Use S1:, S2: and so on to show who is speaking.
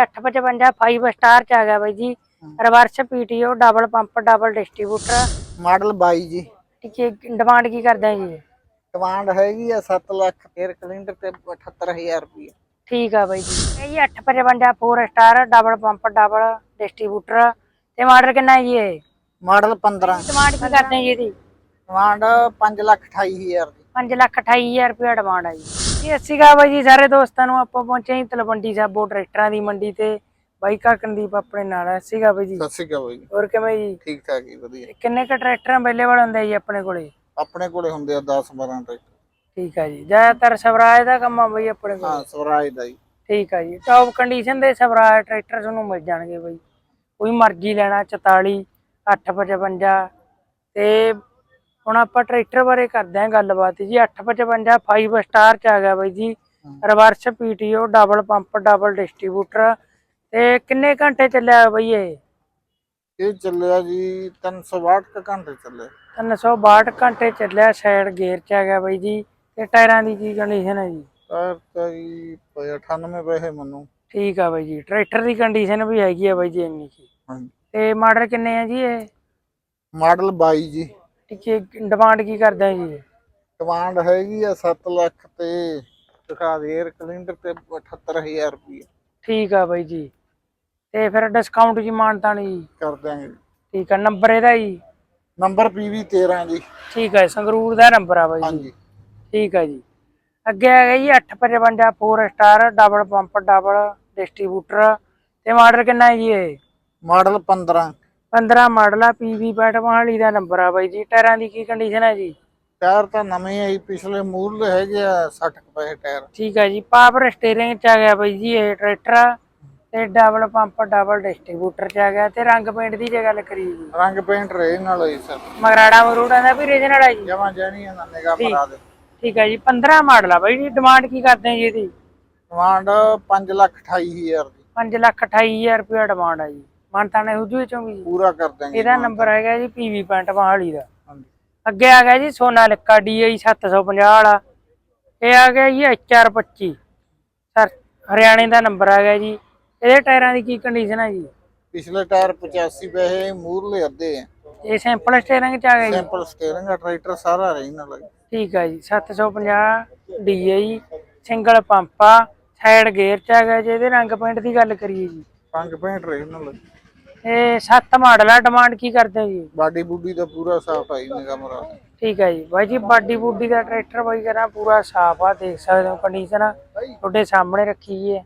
S1: 855 5 star ਚ ਆ ਗਿਆ ਬਾਈ ਜੀ। Reverse PTO double pump double distributor
S2: model 22 ਜੀ।
S1: ਠੀਕ ਹੈ ਡਿਮਾਂਡ ਕੀ ਕਰਦੇ ਆ ਜੀ?
S2: ਡਿਮਾਂਡ ਹੈਗੀ ਆ 7 ਲੱਖ 에ਅਰ ਕਲਿੰਡਰ ਤੇ 78000 ਰੁਪਏ
S1: ਠੀਕ ਆ ਬਾਈ ਜੀ। ਇਹ ਜੀ 855 4 star double pump double distributor ਤੇ ਮਾਡਲ ਕਿੰਨਾ ਹੈ ਜੀ ਇਹ?
S2: ਮਾਡਲ 15
S1: ਡਿਮਾਂਡ ਕੀ ਕਰਦੇ ਆ ਜੀ ਇਹਦੀ?
S2: ਡਿਮਾਂਡ 5 ਲੱਖ 28000 ਦੀ।
S1: 5 ਲੱਖ 28000 ਰੁਪਏ ਡਿਮਾਂਡ ਆ ਜੀ। ਜੀ ਅਸੀਂ ਕਹਾ ਬਾਈ ਜੀ ਸਾਰੇ ਦੋਸਤਾਂ ਨੂੰ ਆਪਾਂ ਪਹੁੰਚੇ ਹਾਂ ਤਲਵੰਡੀ ਸਾਬੋ ਟਰੈਕਟਰਾਂ ਦੀ ਮੰਡੀ ਤੇ। ਬਾਈ ਕਾਕਨਦੀਪ ਆਪਣੇ ਨਾਲ ਹੈ ਸੀਗਾ ਬਾਈ ਜੀ।
S2: ਸਤਿ ਸ਼੍ਰੀ ਅਕਾਲ ਬਾਈ
S1: ਹੋਰ ਕਿਵੇਂ ਜੀ?
S2: ਠੀਕ ਠਾਕ ਜੀ ਵਧੀਆ।
S1: ਕਿੰਨੇ ਕ ਟਰੈਕਟਰ ਅਵੇਲੇਬਲ ਹੁੰਦੇ ਆ ਜੀ ਆਪਣੇ ਕੋਲੇ?
S2: ਆਪਣੇ ਕੋਲੇ ਹੁੰਦੇ ਆ 10 12 ਟਰੈਕਟਰ।
S1: ਠੀਕ ਆ ਜੀ। ਜ਼ਿਆਦਾਤਰ ਸਵਰਾਜ ਦਾ ਕੰਮ ਆ ਬਾਈ ਆਪਣੇ ਕੋਲ।
S2: ਹਾਂ ਸਵਰਾਜ ਦਾ ਜੀ।
S1: ਠੀਕ ਆ ਜੀ। ਟੌਪ ਕੰਡੀਸ਼ਨ ਦੇ ਸਵਰਾਜ ਟਰੈਕਟਰ ਤੁਹਾਨੂੰ ਮਿਲ ਜਾਣਗੇ ਬਾਈ। ਕੋਈ ਮਰਜ਼ੀ ਲੈਣਾ 44 855 ਤੇ ਹੁਣ ਆਪਾਂ ਟਰੈਕਟਰ ਬਾਰੇ ਕਰਦੇ ਹਾਂ ਗੱਲਬਾਤ ਜੀ। 855 5 ਸਟਾਰ ਚ ਆ ਗਿਆ ਬਾਈ ਜੀ। Reverse PTO double pump double distributor ਤੇ ਕਿੰਨੇ ਘੰਟੇ ਚੱਲਿਆ ਬਾਈ ਇਹ?
S2: ਇਹ ਚੱਲਿਆ ਜੀ 362 ਕੁ ਘੰਟੇ ਚੱਲੇ।
S1: 362 ਘੰਟੇ ਚੱਲਿਆ ਸਾਈਡ ਗੇਅਰ ਚ ਆ ਗਿਆ ਬਾਈ ਜੀ। ਤੇ ਟਾਇਰਾਂ ਦੀ ਕੀ ਕੰਡੀਸ਼ਨ ਹੈ ਜੀ?
S2: ਟਾਇਰ ਤਾਂ ਜੀ ਪਏ 98 ਪੈਸੇ ਮੈਨੂੰ।
S1: ਠੀਕ ਆ ਬਾਈ ਜੀ। ਟਰੈਕਟਰ ਦੀ ਕੰਡੀਸ਼ਨ ਵੀ ਹੈਗੀ ਆ ਬਾਈ ਜੀ ਇੰਨੀ ਕੀ। ਤੇ ਮਾਡਲ ਕਿੰਨੇ ਆ ਜੀ ਇਹ?
S2: ਮਾਡਲ 22 ਜੀ।
S1: ਹੈ ਡਿਮਾਂਡ ਕੀ ਕਰਦੇ ਆ ਜੀ?
S2: ਡਿਮਾਂਡ ਹੈਗੀ ਆ 7 ਲੱਖ ਤੇ ਦਿਖਾ ਦੇ 에ਅਰ ਕਲਿੰਡਰ ਤੇ 78000 ਰੁਪਏ
S1: ਠੀਕ ਆ ਬਾਈ ਜੀ। ਤੇ ਫਿਰ ਡਿਸਕਾਊਂਟ ਜੀ ਮਾਨਤਾ ਨਹੀਂ?
S2: ਕਰ ਦਿਆਂਗੇ
S1: ਠੀਕ ਆ ਨੰਬਰ ਇਹਦਾ ਜੀ?
S2: ਨੰਬਰ PV 13 ਜੀ।
S1: ਠੀਕ ਹੈ ਸੰਗਰੂਰ ਦਾ ਨੰਬਰ ਆ ਬਾਈ ਜੀ।
S2: ਹਾਂਜੀ।
S1: ਠੀਕ ਆ ਜੀ। ਅੱਗੇ ਆ ਗਿਆ ਜੀ 855 4 star double pump double distributor. ਤੇ ਮਾਡਲ ਕਿੰਨਾ ਹੈ ਜੀ ਇਹ?
S2: ਮਾਡਲ 15
S1: 15 ਮਾਡਲ ਆ ਪੀਵੀ 65 ਵਾਲੀ ਦਾ ਨੰਬਰ ਆ ਬਾਈ ਜੀ। ਟਾਇਰਾਂ ਦੀ ਕੀ ਕੰਡੀਸ਼ਨ ਹੈ ਜੀ?
S2: ਟਾਇਰ ਤਾਂ ਨਵੇਂ ਆਈ ਪਿਛਲੇ ਮੂਲ ਹੈਗੇ ਆ 60 ਕੁ ਪੈਸੇ ਟਾਇਰ।
S1: ਠੀਕ ਹੈ ਜੀ ਪਾਵਰ ਸਟੀਅਰਿੰਗ ਚ ਆ ਗਿਆ ਬਾਈ ਜੀ ਇਹ ਟਰੈਕਟਰ ਤੇ ਡਬਲ ਪੰਪ ਡਬਲ ਡਿਸਟ੍ਰੀਬਿਊਟਰ ਚ ਆ ਗਿਆ ਤੇ ਰੰਗ ਪੇਂਟ ਦੀ ਜੇ ਗੱਲ ਕਰੀ ਜੀ।
S2: ਰੰਗ ਪੇਂਟ ਰੇ ਨਾਲ ਹੀ ਸਰ।
S1: ਮਗਰਾੜਾ ਮਰੂੜਾ ਦਾ ਵੀ ਰੀਜਨਲ ਹੈ ਜੀ।
S2: ਜਮਾ ਜਾਣੀ ਆ ਨਿਗਾਹ ਮਰਾ ਦੇ
S1: ਠੀਕ ਹੈ ਜੀ 15 ਮਾਡਲ ਆ ਬਾਈ ਜੀ ਡਿਮਾਂਡ ਕੀ ਕਰਦੇ ਆ ਜੀ ਇਹਦੀ?
S2: ਡਿਮਾਂਡ 5 ਲੱਖ 28000 ਦੀ।
S1: 5 ਲੱਖ 28000 ਰੁਪਏ ਡਿਮਾਂਡ ਆ ਜੀ। ਮਨਤਾ ਨੇ ਹੁਜੂ ਚੋਂਗੀ ਜੀ
S2: ਪੂਰਾ ਕਰ ਦਿਆਂਗੇ
S1: ਇਹਦਾ ਨੰਬਰ ਹੈਗਾ ਜੀ ਪੀਵੀ ਪੈਂਟ ਮਹਾਲੀ ਦਾ। ਅੱਗੇ ਆ ਗਿਆ ਜੀ ਸੋਨਾ ਲਿਕਾ ਡੀਆਈ 750 ਵਾਲਾ। ਇਹ ਆ ਗਿਆ ਜੀ HR 25 ਸਰ ਹਰਿਆਣੇ ਦਾ ਨੰਬਰ ਆ ਗਿਆ ਜੀ। ਇਹਦੇ ਟਾਇਰਾਂ ਦੀ ਕੀ ਕੰਡੀਸ਼ਨ ਹੈ ਜੀ?
S2: ਪਿਛਲੇ ਟਾਇਰ 85 ਪੈਸੇ ਮੂਰਲੇ ਅੱਧੇ ਆ।
S1: ਇਹ ਸਿੰਪਲ ਸਟੀਅਰਿੰਗ ਚ ਆ ਗਿਆ ਜੀ?
S2: ਸਿੰਪਲ ਸਟੀਅਰਿੰਗ ਆ ਟਰੈਕਟਰ ਸਾਰਾ ਰਹੀ ਨਾਲ ਹੈ।
S1: ਠੀਕ ਹੈ ਜੀ 750 ਡੀਆਈ ਸਿੰਗਲ ਪੰਪਾ ਸਾਈਡ ਗੇਅਰ ਚ ਆ ਗਿਆ ਜੀ। ਇਹਦੇ ਰੰਗ ਪੇਂਟ ਦੀ ਗੱਲ ਕਰੀਏ ਜੀ।
S2: ਰੰਗ ਪੇਂਟ ਰੇ ਨਾਲ
S1: ਇਹ 7 ਮਾਡਲ ਆ ਡਿਮਾਂਡ ਕੀ ਕਰਦੇ ਹੋ ਜੀ?
S2: ਬਾਡੀ ਬੂਡੀ ਦਾ ਪੂਰਾ ਸਾਫ਼ ਆਈ ਨਿਗਾਹ ਮਰਾ ਦੇ
S1: ਠੀਕ ਹੈ ਜੀ। ਬਾਈ ਜੀ ਬਾਡੀ ਬੂਡੀ ਦਾ ਟਰੈਕਟਰ ਬਾਈ ਕਰਾਂ ਪੂਰਾ ਸਾਫ਼ ਆ ਦੇਖ ਸਕਦੇ ਹੋ ਕੰਡੀਸ਼ਨ ਤੁਹਾਡੇ ਸਾਹਮਣੇ ਰੱਖੀ ਹੈ